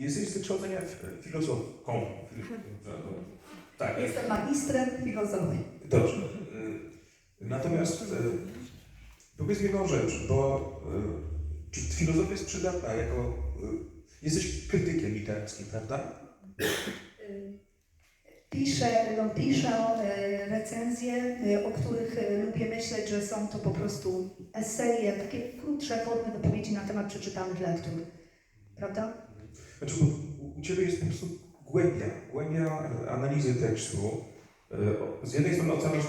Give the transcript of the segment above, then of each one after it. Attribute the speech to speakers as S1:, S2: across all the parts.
S1: Jesteś wykształcenia filozofką. Tak,
S2: Jestem magistrem filozofii.
S1: dobrze. Y, Natomiast powiedz mi jedną rzecz, bo czy filozofia jest przydatna jako... Jesteś krytykiem literackim, prawda?
S2: Piszę, no, piszę e, recenzje, e, o których e, lubię myśleć, że są to po prostu eseje, takie krótsze formy wypowiedzi na temat przeczytanych lektur. Prawda?
S1: Znaczy, u- u Ciebie jest po prostu głębia, głębia analizy tekstu. E, Z jednej strony oceniasz,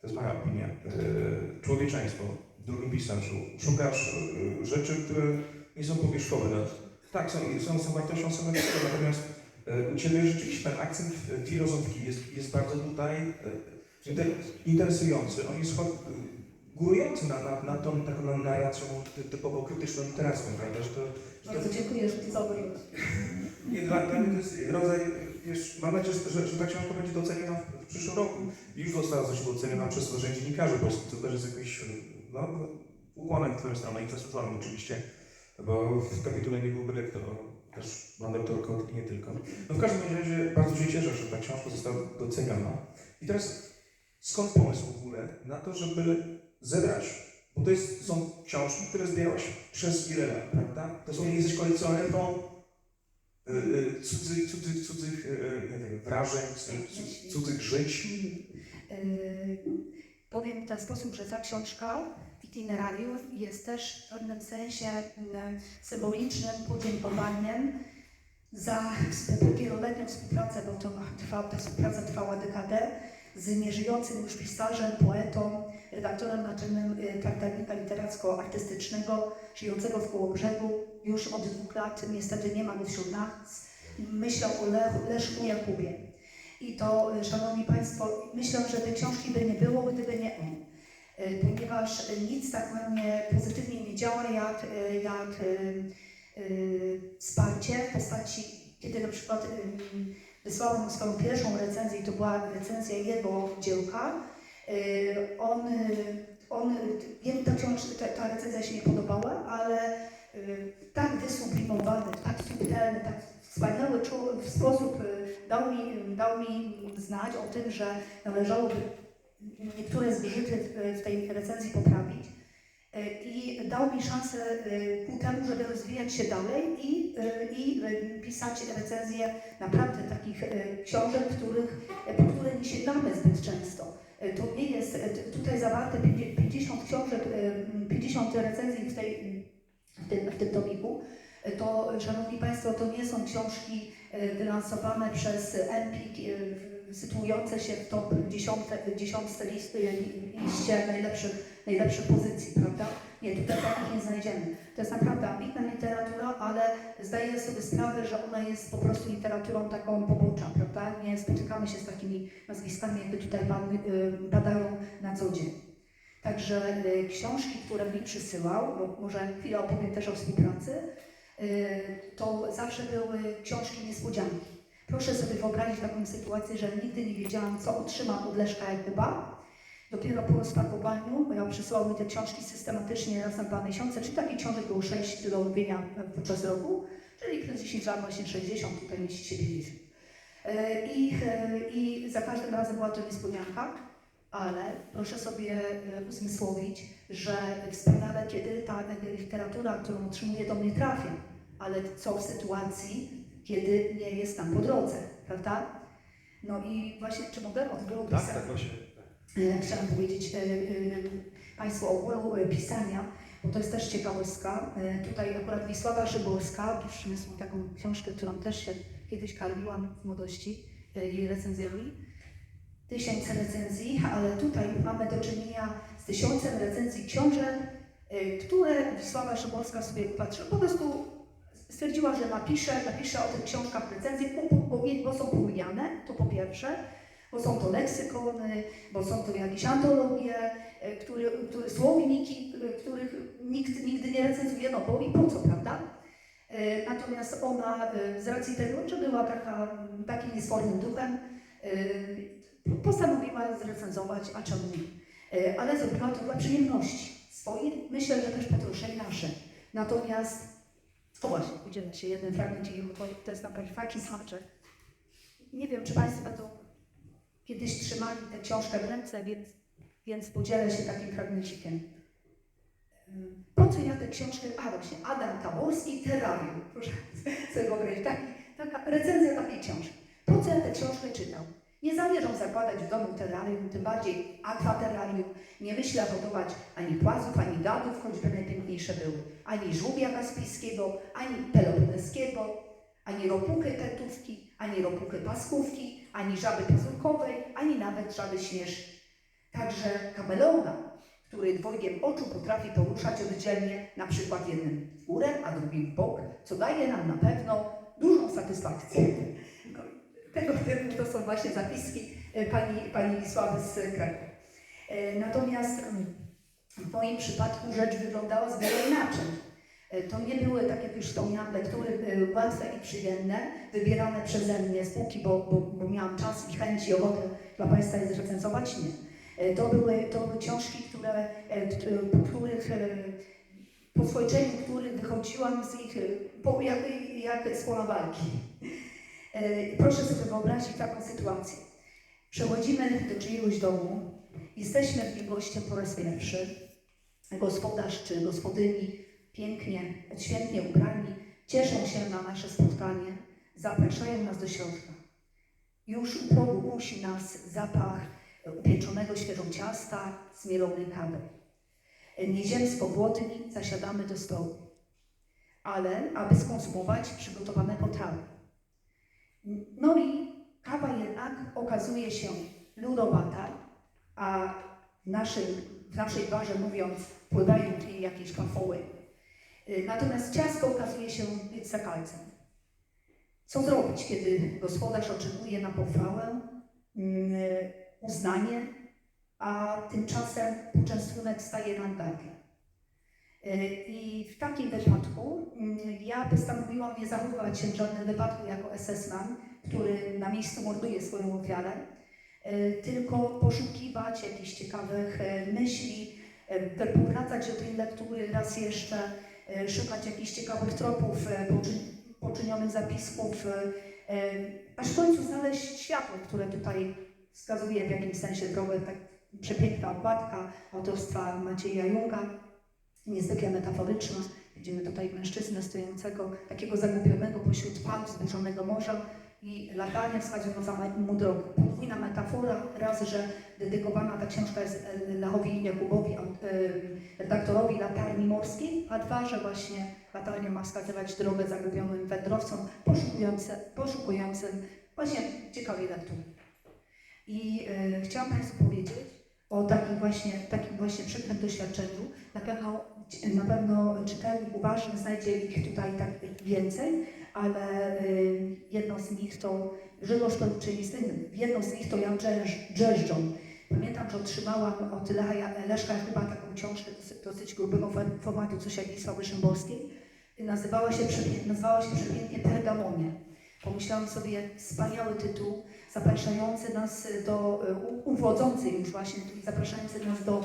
S1: to jest moja opinia, e, człowieczeństwo w drugim pisarzu. Szukasz e, rzeczy, które nie są powierzchowne. No, Tak, są, są, są wartością samego natomiast u Ciebie rzeczywiście ten akcent filozofiki jest, jest bardzo tutaj inter, interesujący. On jest górujący na, na, na tą taką narracją ty- typowo krytyczną literacką, prawda? Że to, że to
S2: Bardzo dziękuję, że to zauważyłeś.
S1: Nie, dla, to jest rodzaj, wiesz, mam nadzieję, że, że ta książka będzie doceniona w, w przyszłym roku. Już została zresztą doceniona przez to, że dziennikarzy polskich, co też jest jakiś, no, ukłonem w twoją stronę i przesuwanym oczywiście, bo w kapitule nie byłby lektor, też mam lektorkę, nie tylko. No w każdym razie bardzo się cieszę, że ta książka została doceniona. I teraz skąd pomysł w ogóle na to, żeby zebrać bo to jest, są książki, które zbierałaś przez wiele lat, prawda? To są, jesteś kolekcjonerką cudzych, cudzych, cudzych y, nie wiem, wrażeń, cudzych, cudzych żyć.
S2: Powiem w ten sposób, że ta książka Itinerariów jest też w pewnym sensie symbolicznym podziękowaniem za wieloletnią współpracę, bo to trwa, ta współpraca trwała dekadę, z nieżyjącym już pisarzem, poetą, redaktorem naczelnym y, Tartagnika Literacko-Artystycznego, żyjącego w Kołobrzegu. Już od dwóch lat niestety nie ma go wśród nas. Myślał o Le- Leszku Jakubie. I to, y, Szanowni Państwo, myślę, że tej książki by nie było, gdyby nie on. Y, Ponieważ y, nic tak na mnie pozytywnie nie działa, jak, y, jak y, y, wsparcie w postaci, kiedy na przykład y, wysłałam mu swoją pierwszą recenzję, i to była recenzja jego dziełka. Y, On, on jemu ta, ta, ta recenzja się nie podobała, ale y, tak wysublimowany, tak subtelny, tak wspaniały w sposób y, dał mi, dał mi znać o tym, że należałoby niektóre zgrzyty w tej recenzji poprawić. I dał mi szansę y, ku temu, żeby rozwijać się dalej i, y, i y, pisać recenzje naprawdę takich książek, których, po które nie sięgamy zbyt często. To nie jest tutaj zawarte 50 książek, y, 50 recenzji w, tej, w, tym, w tym To, Szanowni Państwo, to nie są książki wylansowane przez Empik, sytuujące się w top 10, dziesiątce list, y, liście najlepszych, najlepszych pozycji, prawda? Nie, tutaj takich nie znajdziemy. To jest naprawdę ambitna literatura, ale zdaję sobie sprawę, że ona jest po prostu literaturą taką pobocza, prawda? Nie spotykamy się z takimi nazwiskami, jakby tutaj y, badają na co dzień. Także y, książki, które mi przysyłał, bo może chwilę opowiem też o współpracy, y, to zawsze były książki niespodzianki. Proszę sobie wyobrazić taką sytuację, że nigdy nie wiedziałam, co otrzymam od Leszka Jakuba. Dopiero po rozpakowaniu, ja przysłał mi te książki systematycznie raz na dwa miesiące, czy takich książek było sześć do robienia podczas roku, czyli przez 10 lat właśnie 60, tutaj mieści się 50. E, I, e, I za każdym razem była to niespodzianka, ale proszę sobie e, uzmysłowić, że wspaniale, kiedy ta literatura, którą otrzymuję, do mnie trafia, ale co w sytuacji, kiedy nie jest tam po drodze, prawda? No i właśnie, czy mogę od
S1: Tak, tak, właśnie.
S2: E, Chciałam powiedzieć e, e, Państwu o ogóle pisania, bo to jest też ciekawostka. E, Tutaj akurat Wisława Szybowska przyniosła taką książkę, którą też się kiedyś karmiłam w młodości, e, jej recenzjami. Tysiące recenzji, ale tutaj mamy do czynienia z tysiącem recenzji książek, e, które Wisława Szybowska sobie patrzyła. Po prostu stwierdziła, że napisze, napisze o tych książkach recenzje, bo, bo, są pomijane, to po pierwsze bo są to leksykony, bo są to jakieś antologie, e, które, które, słowniki, e, których nikt nigdy nie recenzuje, no bo i po co, prawda? E, Natomiast ona z racji tego, że była taka, takim niesfornym duchem, postanowiła zrecenzować, a czemu nie. Ale zrobiła to dla przyjemności swojej, myślę, że też po trosze nasze. Natomiast O właśnie, udziela się jeden fragment bo to jest naprawdę fajny smaczek. Nie wiem, czy Państwo będą kiedyś trzymali tę książkę w ręce, więc, więc podzielę się takim fragmencikiem. Po co ja tę książkę, a właśnie, Adam Kaborski, Terrarium, proszę sobie wyobrazić, taki, taka recenzja takiej książki. Po co ja tę książkę czytał? Nie zamierzam zakładać w domu terrarium, tym bardziej akwaterrarium. Nie myślę hodować ani płazów, ani gadów, choćby najpiękniejsze były, ani żółwia kaspijskiego, ani peloponeskiego, ani ropuchy tetówki, ani ropuchy paskówki, ani żaby pazurkowej, ani nawet żaby śnieżki. Także kameleona, który dwojgiem oczu potrafi poruszać oddzielnie, na przykład jednym górę, a drugim bok, co daje nam na pewno dużą satysfakcję. Tego typu to są właśnie zapiski e, pani, pani Wisławy z Krakowa. E, Natomiast mm, w moim przypadku rzecz wyglądała zupełnie inaczej. E, To nie były, tak jak już wspomniałam, lektury łatwe i przyjemne, wybierane przeze mnie z półki, bo, bo, bo miałam czas i chęć i ochotę dla Państwa je zrecenzować. Nie. To były, to były książki, które, których, po swojczeniu których wychodziłam z ich, po, jak, jak z pola walki. E, Proszę sobie wyobrazić taką sytuację. Przechodzimy do czyjegoś domu, jesteśmy w nim po raz pierwszy. Gospodarz czy gospodyni pięknie, świetnie ubrani, cieszą się na nasze spotkanie, zapraszają nas do środka. Już u progu nas zapach upieczonego świeżo ciasta, zmielonej kawy. Nieziemsko głodni zasiadamy do stołu, ale aby skonsumować przygotowane potrawy. No i kawa jednak okazuje się ludowata, a w naszej, w naszej barze mówiąc, pływają tu jakieś kafoły. Y, Natomiast ciasto okazuje się być zakalcem. Co zrobić, kiedy gospodarz oczekuje na pochwałę, mm, uznanie, a tymczasem poczęstunek staje nam gardle? Y, I w takim wypadku mm, ja postanowiłam nie zachowywać się w żadnym wypadku jako SS-man, który na miejscu morduje swoją ofiarę, y, tylko poszukiwać jakichś ciekawych y, myśli, powracać do tej lektury raz jeszcze, szukać jakichś ciekawych tropów, poczy- poczynionych zapisków, aż w końcu znaleźć światło, które tutaj wskazuje w jakimś sensie drogę, tak przepiękna okładka autorstwa Macieja Junga, niezwykle metaforyczna. Widzimy tutaj mężczyznę stojącego, takiego zagubionego pośród fal zburzonego morza i latania wskazująca mu drogę. Podwójna metafora, raz, że dedykowana ta książka jest Lechowi Jakubowi, e, redaktorowi latarni morskiej, a dwa, że właśnie latarnia ma wskazywać drogę zagubionym wędrowcom poszukujące, poszukującym właśnie ciekawej lektury. I e, chciałam Państwu powiedzieć o takim właśnie, takim właśnie przykrym doświadczeniu. Na pewno, na pewno czytelnik uważny znajdzie ich tutaj tak więcej, ale y, jedno z nich to Grzegorz Torczyński, jedno z nich to Jan Drzeżdżon. Pamiętam, że otrzymałam od Lecha, Leszka chyba taką książkę dosyć, grubego for- formatu, coś jak Wisławy Szymborskiej. Nazywała się, nazywała się przepięknie Pergamonie. Pomyślałam sobie, wspaniały tytuł, zapraszający nas do, u- uwodzący już właśnie, zapraszający nas do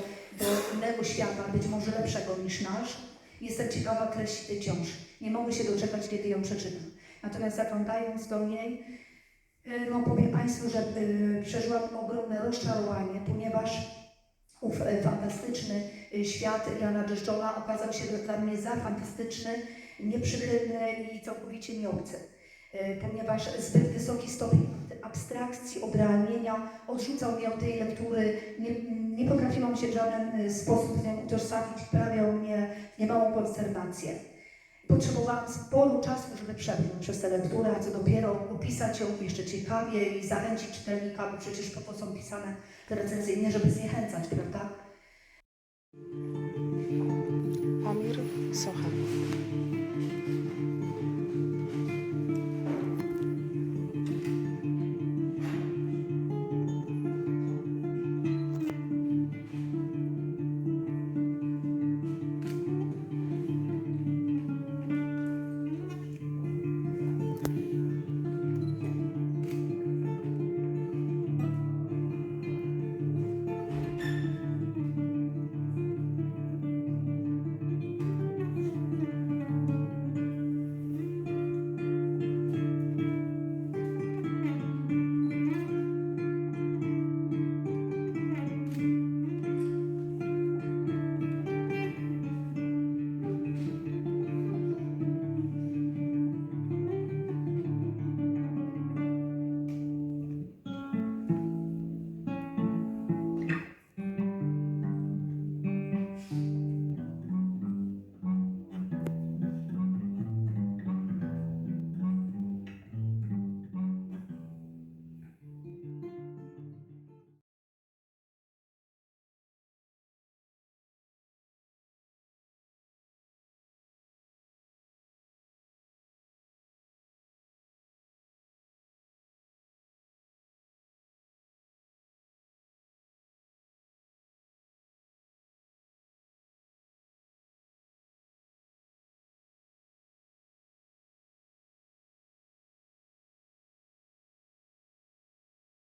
S2: innego świata, być może lepszego niż nasz. Jestem ciekawa treści tej książki. Nie mogę się doczekać, kiedy ją przeczytam. Natomiast zaglądając do niej, e, no powiem Państwu, że e, przeżyłam ogromne rozczarowanie, ponieważ ów e, fantastyczny świat Jana Dreszczona okazał się dla mnie za fantastyczny, nieprzychylny i całkowicie mi obcy. E, Ponieważ zbyt wysoki stopień abstrakcji, odrealnienia odrzucał mnie od tej lektury, nie, nie potrafiłam się w żaden e, sposób z nią utożsamić, wprawiał mnie niemałą konsternację. Potrzebowałam sporo czasu, żeby przebrnąć przez tę lekturę, a co dopiero opisać ją jeszcze ciekawie i zachęcić czytelnika, bo przecież po to są pisane te recenzje, nie żeby zniechęcać, prawda?
S3: Amir Socha.